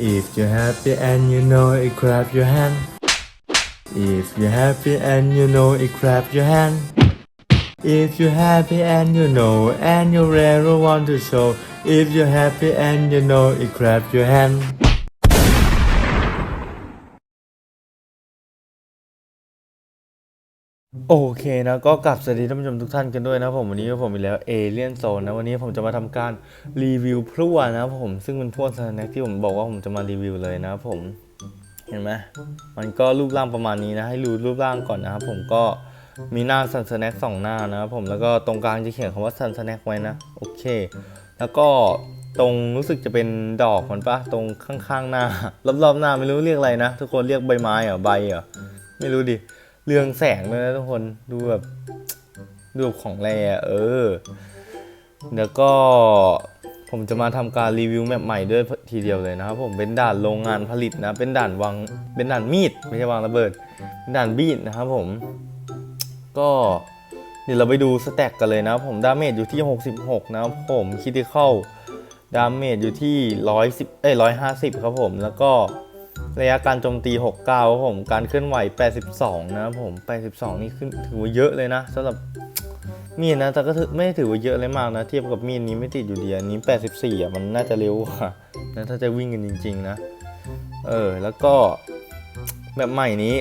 If you're happy and you know it, clap your hand. If you're happy and you know it, clap your hand. If you're happy and you know and you really want to show. If you're happy and you know it, clap your hand. โอเคนะก็กลับสวัสดีท่านผู้ชมทุกท่านกันด้วยนะผมวันนี้ก็ผมอีกแล้วเอเลียนโซนนะวันนี้ผมจะมาทำการรีวิวพลั่วนะผมซึ่งเป็นพวกสแน็คที่ผมบอกว่าผมจะมารีวิวเลยนะผมเห็นไหมมันก็รูปร่างประมาณนี้นะให้ดูรูปร่างก่อนนะครับผมก็มีหน้าซันสแน็คสองหน้านะครับผมแล้วก็ตรงกลางจะเขียนคำว่าซันสแน็คไว้นะโอเค แล้วก็ตรงรู้สึกจะเป็นดอกมันปะตรงข้างๆหน้ารอบๆหน้าไม่รู้เรียกอะไรนะ ทุกคนเรียกใบไม้เหรอใบเหรอไม่รู้ดิ เรืองแสงเลยนะทุกคนดูแบบดูของแร่อะเออแล้วก็ผมจะมาทำการรีวิวแมปใหม่ด้วยทีเดียวเลยนะครับผมเป็นด่านโรงงานผลิตนะ เป็นด่านวางเป็นด่านมีดไม่ใช่วางระเบิดเป็นด่านบีดนะครับผม ก็เดี๋ยวเราไปดูสแต็กกันเลยนะผมดาเมจอยู่ที่ 66 นะครับผมคิติเข้าดาเมจอยู่ที่ 110เอ้ย150 ครับผมแล้วก็ ระยะการโจมตี 69ครับผม การเคลื่อนไหว 82 นะผม 82 นี่ขึ้นถือว่าเยอะเลยนะสำหรับมีดนะ แต่ก็ถือไม่ถือว่าเยอะเลยมากนะ เทียบกับมีดนี้ไม่ติดอยู่ดีอันนี้ 84 อะ มันน่าจะเร็วกว่านะถ้าจะวิ่งกันจริง ๆ นะ เออ แล้วก็แบบใหม่นี้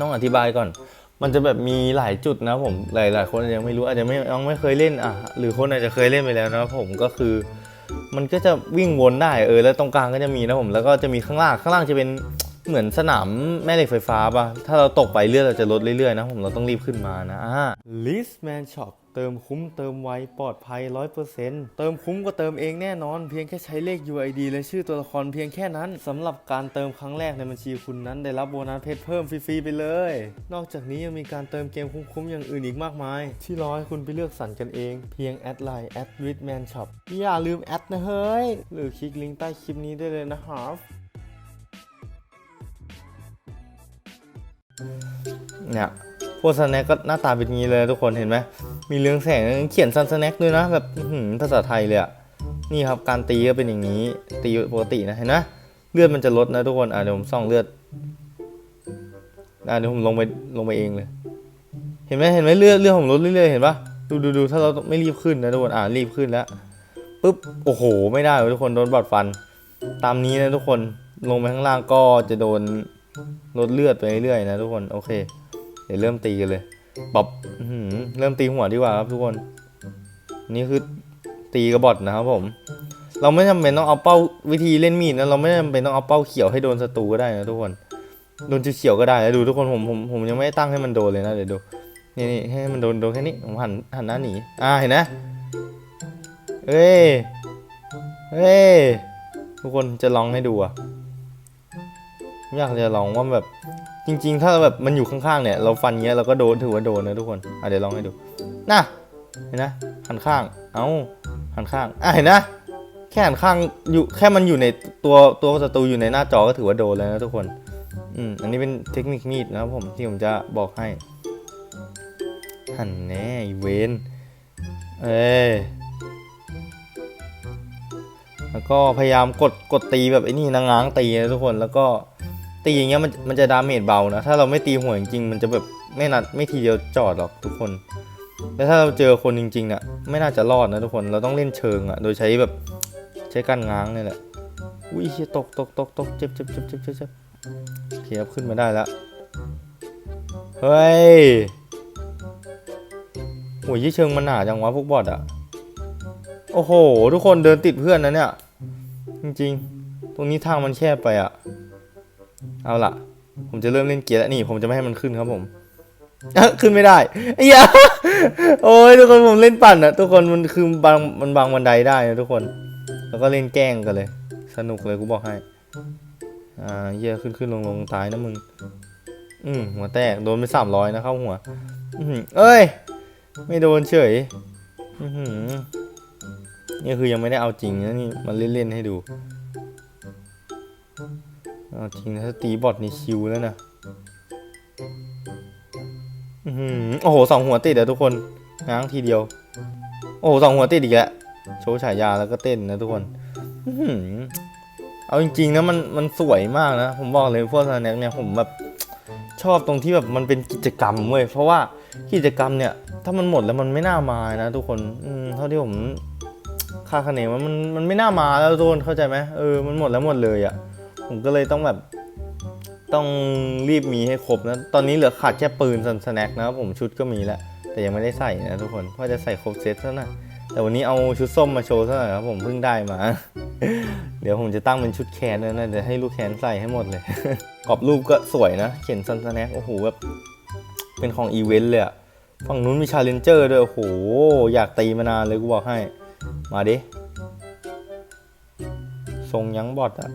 ต้องอธิบายก่อน มันจะแบบมีหลายจุดนะผม หลาย ๆ คนยังไม่รู้อาจจะไม่ยังไม่เคยเล่นอะ หรือคนอาจจะเคยเล่นไปแล้วนะผมก็คือ มันก็จะวิ่งวนได้เออแล้วตรงกลางก็จะมีนะผมแล้วก็จะมีข้างล่างข้างล่างจะเป็นเหมือนสนามแม่เหล็กไฟฟ้าป่ะ ถ้าเราตกไปเรื่อยเราจะลดเรื่อยๆนะผมเราต้องรีบขึ้นมานะอ่า Listman Shop เติมคุ้มเติมไวปลอดภัย 100%เติมคุ้มก็เติมเองแน่นอน เพียงแค่ใช้เลข UID และชื่อตัวละครเพียงแค่นั้นสำหรับการเติมครั้งแรกในบัญชีคุณนั้น ได้รับโบนัสเพชรเพิ่มฟรีๆไปเลย นอกจากนี้ยังมีการเติมเกมคุ้มๆอย่างอื่นอีกมากมาย ที่รอให้คุณไปเลือกสรรกันเอง เพียงแอดไลน์แอด Listman Shop อย่าลืมแอดนะเฮ้ยหรือคลิกลิงก์ใต้คลิปนี้ได้เลยนะครับเนี่ยพวกสแน็คก็หน้าตาเป็นงี้เลยทุกคนเห็นไหม มีเรื่องแสงเขียนซันสแน็คด้วยนะแบบภาษาไทยเลยอะนี่ครับการตีก็เป็นอย่างนี้ ตีปกตินะเห็นไหมเลือดมันจะลดนะทุกคนอะเดี๋ยวผมส่องเลือดอะเดี๋ยวผมลงไปลงไปเองเลย เห็นไหมเห็นไหมเลือดเลือดผมลดเรื่อยๆเห็นปะดูดูดูถ้าเราไม่รีบขึ้นนะทุกคนอะรีบขึ้นแล้วปุ๊บโอ้โห ไม่ได้ทุกคนโดนบอดฟัน ตามนี้นะทุกคนลงไปข้างล่างก็จะโดนลดเลือดไปเรื่อยๆนะทุกคนโอเค เดี๋ยวเริ่มตีกันเลย ปอบเริ่มตีหัวดีกว่าครับทุกคน นี่คือตีกระบอดนะครับผม เราไม่จำเป็นต้องเอาเป้าวิธีเล่นมีดนะเราไม่จำเป็นต้องเอาเป้าเขียวให้โดนศัตรูก็ได้นะทุกคนโดนเฉียวก็ได้แล้วดูทุกคนผมผมผมยังไม่ได้ตั้งให้มันโดนเลยนะเดี๋ยวดูนี่นี่ให้มันโดนโดนแค่นี้ผมหันหันหน้าหนีอ่าเห็นนะเอ้ยเอ้ยทุกคนจะลองให้ดูอะอยากจะลองว่าแบบ จริง ๆ ถ้าแบบมันอยู่ข้างๆเนี่ย เราฟันเงี้ยเราก็โดนถือว่าโดนนะทุกคนอะเดี๋ยวลองให้ดูน่ะเห็นนะหันข้าง เอ้าหันข้างอะเห็นนะแค่หันข้างอยู่แค่มันอยู่ในตัวตัวศัตรูอยู่ในหน้าจอก็ถือว่าโดนแล้วนะทุกคนอืมอันนี้เป็นเทคนิคมีดนะครับผมที่ผมจะบอกให้หันแน่เวนเอ้แล้วก็พยายามกดกดตีแบบไอ้นี่นางง้างตีนะทุกคนแล้วก็ ตีอย่างเงี้ยมันมันจะดาเมจเบานะ ถ้าเราไม่ตีหัวจริงๆมันจะแบบไม่นัดไม่ทีเดียวจอดหรอกทุกคน แล้วถ้าเราเจอคนจริงๆน่ะไม่น่าจะรอดนะทุกคน เราต้องเล่นเชิงอะ โดยใช้แบบใช้การง้างนี่แหละ อุ้ยเหี้ยตกตกตกตกเจ็บเจ็บเจ็บเจ็บเจ็บเจ็บโอเคครับขึ้นมาได้แล้ว เฮ้ยโอ้ยยี่เชิงมันหนาจังวะพวกบอทอะ โอ้โห ทุกคนเดินติดเพื่อนนะเนี่ย จริงๆ ตรงนี้ทางมันแคบไปอะ เอาล่ะ ผมจะเริ่มเล่นเกียร์แล้วนี่ ผมจะไม่ให้มันขึ้นครับผมขึ้นไม่ได้ไอ้ยาโอ้ยทุกคนผมเล่นปั่นอะทุกคนมันคือบางมันบางบันไดได้นะทุกคน แล้วก็เล่นแกล้งกันเลย สนุกเลยกูบอกให้ อ่าเหี้ยขึ้นขึ้นลงลงตายนะมึง อืมหัวแตกโดนไปสามร้อยนะเข้าหัว อือหือเอ้ย ไม่โดนเฉย อือหือนี่คือยังไม่ได้เอาจริงนะนี่มันเล่นๆให้ดู เอาจริงนะถ้าตีบอทนี่ชิวแล้วนะอื้อหือโอ้โหสองหัวติดอะทุกคนง้างทีเดียว โอ้โหสองหัวติดอีกแล้วโชว์ฉายาแล้วก็เต้นนะทุกคนอื้อหือเอาจริงๆนะมันมันสวยมากนะ ผมบอกเลยพวกสแน็คเนี่ยผมแบบชอบตรงที่แบบมันเป็นกิจกรรมเว้ยเพราะว่ากิจกรรมเนี่ย ถ้ามันหมดแล้วมันไม่น่ามานะ ทุกคนอืมเท่าที่ผมคาคะเนว่ามันมันไม่น่ามาแล้วทุกคนเข้าใจไหมเออมันหมดแล้วหมดเลยอะ่ะ ผมก็เลยต้องแบบต้องรีบมีให้ครบนะ ตอนนี้เหลือขาดแค่ปืนสันสแน็คนะครับผมชุดก็มีแล้ว แต่ยังไม่ได้ใส่นะทุกคนว่าจะใส่ครบเซตซะหน่อยแต่วันนี้เอาชุดส้มมาโชว์ซะหน่อยครับผมเพิ่งได้มา เดี๋ยวผมจะตั้งเป็นชุดแคนนะเดี๋ยวให้ลูกแคนใส่ให้หมดเลย กรอบรูปก็สวยนะ เขียนซันสแน็คโอ้โหแบบเป็นของอีเวนต์เลยอะฝั่งนู้นมีชาเลนเจอร์ด้วย โอ้โห อยากตีมานานเลยกูบอกให้ มาดิทรงยั้งบอดอะ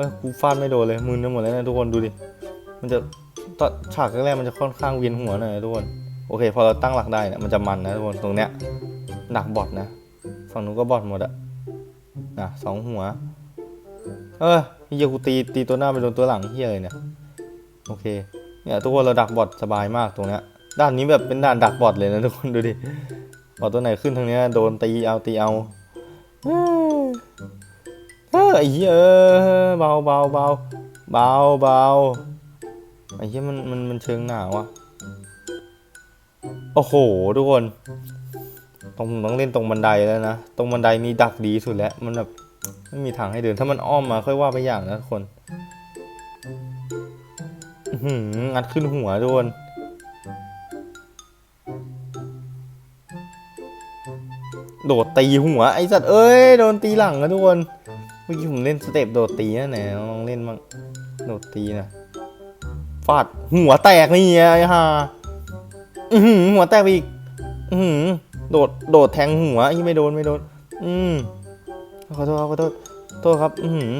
ฮ้ยกูฟาดไม่โดนเลยมือไปหมดแล้วนะทุกคนดูดิ มันจะตอนฉากแรกๆมันจะค่อนข้างเวียนหัวหน่อยนะทุกคน โอเค พอเราตั้งหลักได้เนี่ยมันจะมันนะทุกคนตรงเนี้ยดักบอทนะ ฝั่งนู้นก็บอทหมดอะนะสองหัว เออเฮียกูตีตีตัวหน้าไปโดนตัวหลังเฮียเลยเนี่ยโอเคเนี่ยทุกคนเราดักบอทสบายมากตรงเนี้ยด้านนี้แบบเป็นด่านดักบอทเลยนะทุกคนดูดิบอทตัวไหนขึ้นทางเนี้ยโดนตีเอาตีเอา เออไอ้เหี้ยเออเบาเบาเบาเบาเบาไอ้เหี้ยมันมันมันเชิงหนาวอะโอ้โหทุกคนต้องต้องเล่นตรงบันไดแล้วนะ ตรงบันไดนี่ดักดีสุดแล้ว มันแบบไม่มีทางให้เดิน ถ้ามันอ้อมมาค่อยว่าไปอย่างนะทุกคนอื้อหืองัดขึ้นหัวทุกคนโดดตีหัวไอ้สัตว์เอ้ยโดนตีหลังนะทุกคน มื่อกี้ผมเล่นสเต็ปโดดตีนะไหนลองเล่นบ้างโดดตีนะฟาดหัวแตกนี่ไงไอ้ห่าอือหือหัวแตกไปอีกอือโดดโดดแทงหัวยี่ไม่โดนไม่โดน อืมขอโทษครับขอโทษโทษครับ อือ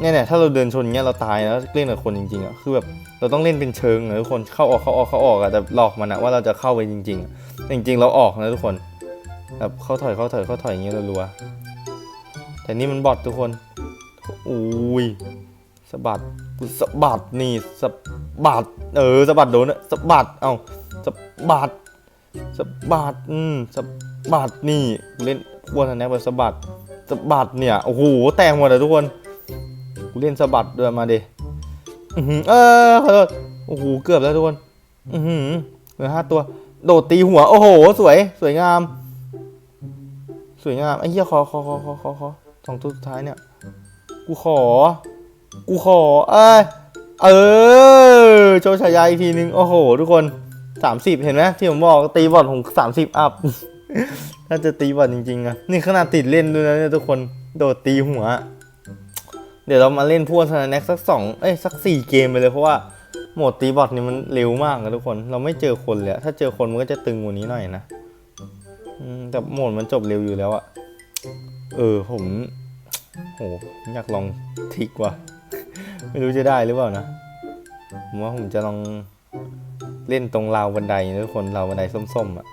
เนี่ยเนี่ยถ้าเราเดินชนเงี้ยเราตายแล้วเล่นกับคนจริงๆอะคือแบบเราต้องเล่นเป็นเชิงนะทุกคนเข้าออกเข้าออกเข้าออกอะแต่หลอกมันอะว่าเราจะเข้าไปจริงๆแต่จริง ๆ เราออกนะทุกคนแบบเข้าถอยเข้าถอยเข้าถอยอย่างเงี้ยรัวๆ แต่นี่มันบอททุกคนอุ้ยสะบัดกูสะบัดนี่สะบัดเออสะบัดโดนอะสะบัดเอ้าสะบัดสะบัดอืมสะบัดนี่กูเล่นพวกนั้นนะแบบสะบัดสะบัดเนี่ยโอ้โหแตกหมดเลยทุกคนกูเล่นสะบัดด้วยมาดิอือหือเออขอโทษโอ้โหเกือบแล้วทุกคนอือหือเหลือห้าตัว โดดตีหัว โอ้โห สวย สวยงาม สวยงามไอ้เหี้ยขอขอขอขอขอขอ สองตัวสุดท้ายเนี่ย กูขอ กูขอ เอ้ยเออ โชว์ฉายาอีกทีนึง โอ้โห ทุกคนสามสิบเห็นไหมที่ผมบอกตีบอลผมสามสิบอัพถ้าจะตีบอลจริงๆอะนี่ขนาดติดเล่นด้วยนะเนี่ยทุกคนโดดตีหัว เดี๋ยวเรามาเล่นพวกสแน็คสักสองเอ้ยสักสี่เกมไปเลยเพราะว่าโหมดตีบอทนี่มันเร็วมากนะทุกคน เราไม่เจอคนเลยถ้าเจอคนมันก็จะตึงกว่านี้หน่อยนะแต่โหมดมันจบเร็วอยู่แล้วอะ เออผมโหอยากลองทิกว่ะ ไม่รู้จะได้หรือเปล่านะ ผมว่าผมจะลองเล่นตรงราวบันไดนะทุกคนราวบันไดส้มๆอะ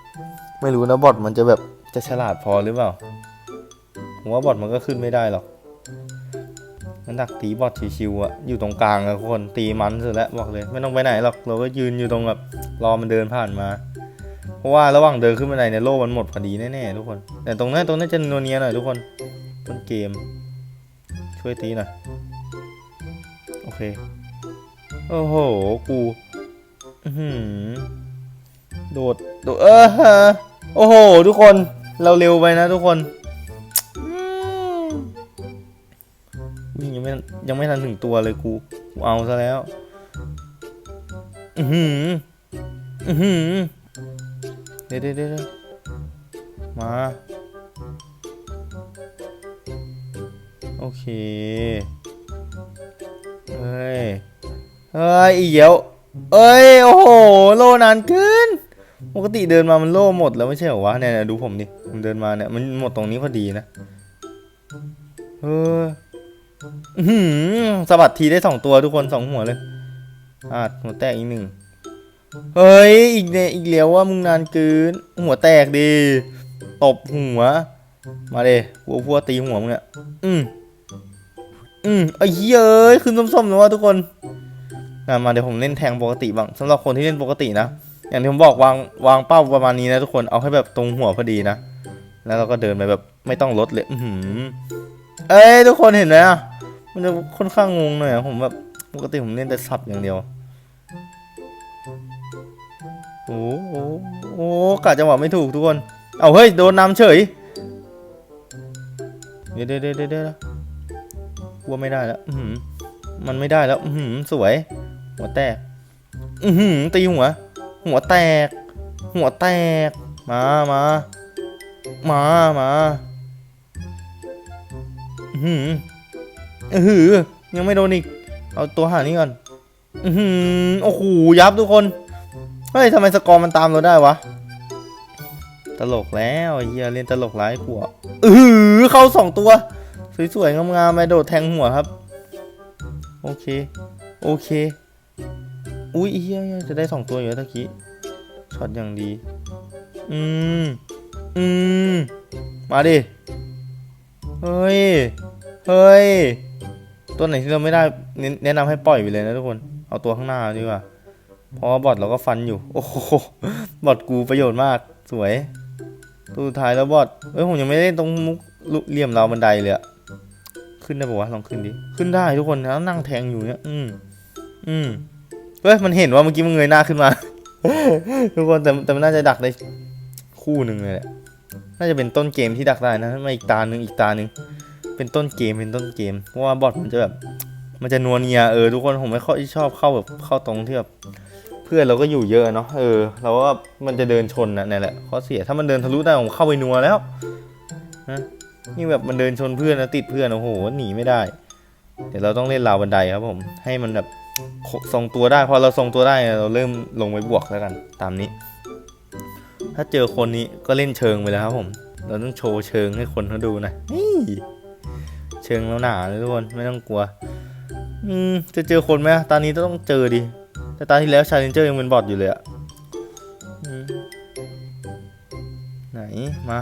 ไม่รู้นะบอทมันจะแบบจะฉลาดพอหรือเปล่า ผมว่าบอทมันก็ขึ้นไม่ได้หรอก มันดักตีบอทชิวๆอะอยู่ตรงกลางอะทุกคนตีมันสุดแล้วบอกเลย ไม่ต้องไปไหนหรอก เราก็ยืนอยู่ตรงแบบรอมันเดินผ่านมา ราะว่าระหว่างเดินขึ้นบันไดเนี่ยโล่มันหมดพอดีแน่ๆทุกคน แต่ตรงนั้นตรงนั้นจะนัวเนียหน่อยทุกคนต้นเกม ช่วยตีหน่อยโอเคโอ้โหกูอื้อหือโดดโดดเออฮะโอ้โห ทุกคนเราเร็วไปนะทุกคนวิ่งยังไม่ยังไม่ทันถึงตัวเลยกูกูเอาซะแล้ว อือหืออือหือ เดี๋ยวเดี๋ยวเดี๋ยวมา โอเค เฮ้ย เฮ้ย อีเหี้ยวเอ้ย โอ้โห โลนานเกินปกติเดินมามันโล่หมดแล้วไม่ใช่เหรอวะ เนี่ยดูผมดิผมเดินมาเนี่ย มันหมดตรงนี้พอดีนะ เออหือสะบัดทีได้สองตัวทุกคนสองหัวเลยอ่าหัวแตกอีกหนึ่ง เฮ้ย อีกเนี่ยอีกเลี้ยวว่ามึงนานเกินหัวแตกดิตบหัว มาเด้กูเอาพวกตีหัวมึงเนี่ยอืมอืมไอ้เหี้ยเอ้ยขึ้นส้มๆนะว่าทุกคนอะมาเดี๋ยวผมเล่นแทงปกติบ้างสำหรับคนที่เล่นปกตินะอย่างที่ผมบอกวางวางเป้าประมาณนี้นะทุกคนเอาให้แบบตรงหัวพอดีนะแล้วเราก็เดินไปแบบไม่ต้องลดเลยอือหือเอ้ยทุกคนเห็นไหมอะมันจะค่อนข้างงงหน่อยผมแบบปกติผมเล่นแต่สับอย่างเดียว โอ้โหโอ้กะจังหวะไม่ถูกทุกคน เอาเฮ้ยโดนนำเฉยเดี๋ยวเดี๋ยวเดี๋ยวเดี๋ยวเดี๋ยวกลัวไม่ได้แล้วอืมันไม่ได้แล้วอืสวย หัวแตก อืตีหัว หัวแตก หัวแตก มามามามาอือหืออือยังไม่โดนอีก เอาตัวหานี้ก่อน อือโอ้โหยับทุกคน เฮ้ยทำไมสกอร์มันตามเราได้วะ ตลกแล้วเฮียเล่นตลกร้ายกว่าอือเข้าสองตัว สวยๆงามๆไปโดดแทงหัวครับ โอเค โอเค อุ้ยเฮียจะได้สองตัวอยู่ตะกี้ช็อตอย่างดี อืม อืม มาดิ เฮ้ย เฮ้ย ตัวไหนที่เราไม่ได้แนะนำให้ปล่อยไปเลยนะทุกคน เอาตัวข้างหน้าดีกว่า เพราะบอทเราก็ฟันอยู่ โอ้โห บอทกูประโยชน์มากสวยตัวสุดท้ายแล้วบอทเฮ้ยผมยังไม่ได้ตรงมุกลุเหลี่ยมเราวบันไดเลยอะขึ้นได้ปะวะลองขึ้นดิ ขึ้นได้ทุกคนแล้วนั่งแทงอยู่เนี่ย อืม อืมเฮ้ยมันเห็นว่าเมื่อกี้มันเงยหน้าขึ้นมา ทุกคนแต่แต่มันน่าจะดักได้คู่หนึ่งเลยแหละ น่าจะเป็นต้นเกมที่ดักได้นะไม่อีกตาหนึ่งอีกตาหนึ่งเป็นต้นเกมเป็นต้นเกมเพราะว่าบอทมันจะแบบ มันจะนัวเนียเออทุกคนผมไม่ค่อยชอบเข้าแบบเข้าตรงที่แบบ พื่อนเราก็อยู่เยอะเนาะเออเราว่ามันจะเดินชนนะนี่แหละข้อเสียถ้ามันเดินทะลุได้ผมเข้าไปนัวแล้วนะนี่แบบมันเดินชนเพื่อนแล้วติดเพื่อนโอ้โหหนีไม่ได้ เดี๋ยวเราต้องเล่นราวบันไดครับผม ให้มันแบบทรงตัวได้พอเราทรงตัวได้เราเริ่มลงไปบวกแล้วกันตามนี้ ถ้าเจอคนนี้ก็เล่นเชิงไปแล้วครับผม เราต้องโชว์เชิงให้คนเขาดูหน่อยนี่เชิงแล้วหนาเลยทุกคนไม่ต้องกลัว อืมจะเจอคนไหมตอนนี้ต้องเจอดิ แต่ตอนที่แล้วชาเลนเจอร์ยังเป็นบอทอยู่เลยอะไหน มา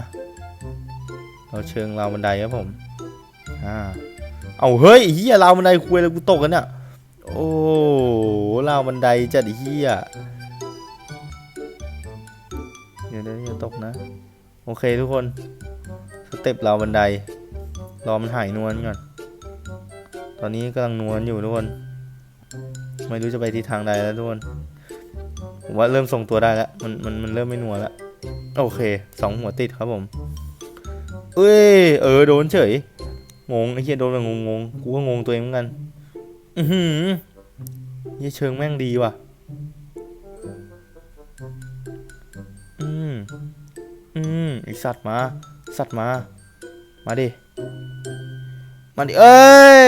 เราเชิงราวบันไดครับผมอ่าเอาเฮ้ยเฮียราวบันไดคุยแล้วกูตกกันเนี่ยโอ้ราวบันไดจัดเฮียเดี๋ยวเดี๋ยวอย่าตกนะ โอเคทุกคนสเต็ปราวบันไดรอมันหายนวลก่อน ตอนนี้กำลังนวลอยู่ทุกคน ไม่รู้จะไปทิศทางใดแล้วทุกคนผมว่าเริ่มทรงตัวได้แล้ว มันมันมันเริ่มไม่นัวแล้ว โอเคสองหัวติดครับผม เอ้ย เออ โดนเฉย งงไอ้เหี้ยโดนแบบงงๆกูก็งงตัวเองเหมือนกัน อือหือเหี้ยเชิงแม่งดีว่ะ อืมอืมไอสัตว์มา สัตว์มา มาดิ มาดิ เอ้ย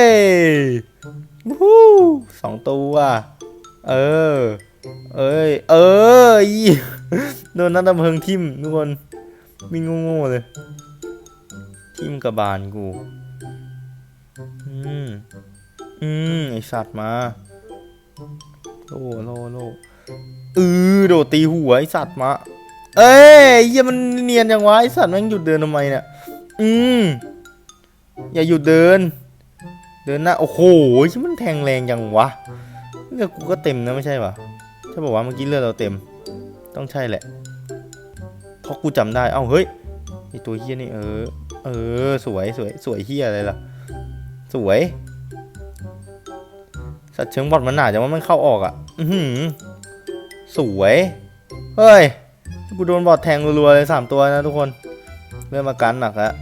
วู้สองตัวเออ เอ้ย เอออีโดนนัดดับเพลิงทิ่มทุกคนวิ่งโง่ๆเลย ทิ่มกระบาลกู อืม อืม ไอสัตว์มา โลโลโลเออโดดตีหัวไอสัตว์มา เอ้ยเหี้ยมันเนียนยังวะไอสัตว์แม่งหยุดเดินทำไมเนี่ย อืม อย่าหยุดเดิน เดินหน้าโอ้โหชิมันแทงแรงยังวะเลือดกูก็เต็มนะไม่ใช่ปะใช่ป่าวะเมื่อกี้เลือดเราเต็ม ต้องใช่แหละเพราะกูจำได้เอ้าเฮ้ยไอตัวเฮียนี่เออ เออ สวยสวยสวยเฮียอะไรล่ะ สวย สัตว์เชิงบอดมันหนาจังว่ามันเข้าออกอะ อือหือสวย เฮ้ยกูโดนบอดแทงรัวๆเลยสามตัวนะทุกคน เริ่มอาการหนักแล้ว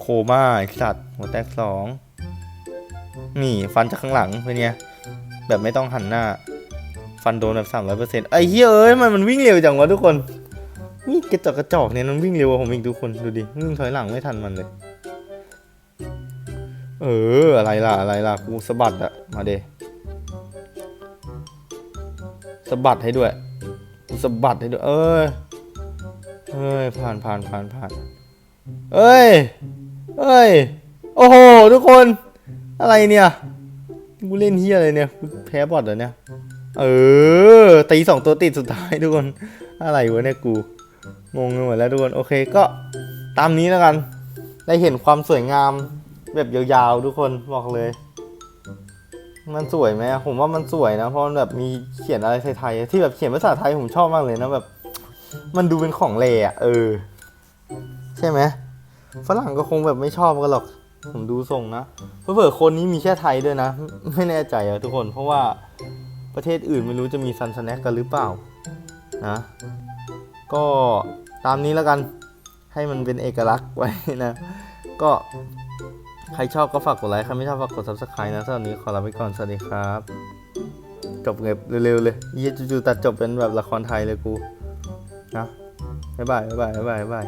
โคม่าไอสัตว์หัวแตกสอง นี่ฟันจากข้างหลังเป็นไงแบบไม่ต้องหันหน้า ฟันโดนแบบสามร้อยเปอร์เซ็นต์ไอ้เฮ้ยเอ้ยมันมันวิ่งเร็วจังวะทุกคนนี่กระจอกกระจอกเนี่ยมันวิ่งเร็วกว่าผมอีกทุกคนดูดิวิ่งถอยหลังไม่ทันมันเลย เอออะไรล่ะอะไรล่ะกูสะบัดอะมาเดสะบัดให้ด้วยกูสะบัดให้ด้วย เอ้ยเอ้ยผ่านผ่านผ่านผ่านเอ้ยเอ้ยโอ้โหทุกคน อะไรเนี่ยกูเล่นเฮียอะไรเนี่ยกูแพ้บอทเหรอเนี่ย เออตีสองตัวติดสุดท้ายทุกคน อะไรวะเนี่ยกู งงไปหมดแล้วทุกคน โอเคก็ตามนี้แล้วกัน ได้เห็นความสวยงามแบบยาวๆทุกคนบอกเลย มันสวยไหมผมว่ามันสวยนะ เพราะมันแบบมีเขียนอะไรไทยๆที่แบบเขียนภาษาไทยผมชอบมากเลยนะแบบ มันดูเป็นของเลอะเออ ใช่ไหมฝรั่งก็คงแบบไม่ชอบกันหรอก ผมดูทรงนะเผื่อคนนี้มีแค่ไทยด้วยนะ ไม่แน่ใจอะทุกคนเพราะว่าประเทศอื่นไม่รู้จะมีซันสแน็คกันหรือเปล่านะก็ตามนี้แล้วกันให้มันเป็นเอกลักษณ์ไว้นะ ก็ใครชอบก็ฝากกดไลค์ใครไม่ชอบฝากกด subscribe นะสำหรับนี้ขอลาไปก่อน สวัสดีครับ จบเงบเร็วๆเลยเยี่ยจู่ๆตัดจบเป็นแบบละครไทยเลยกูนะบ๊ายบายบ๊ายบายบ๊ายบายบ๊ายบาย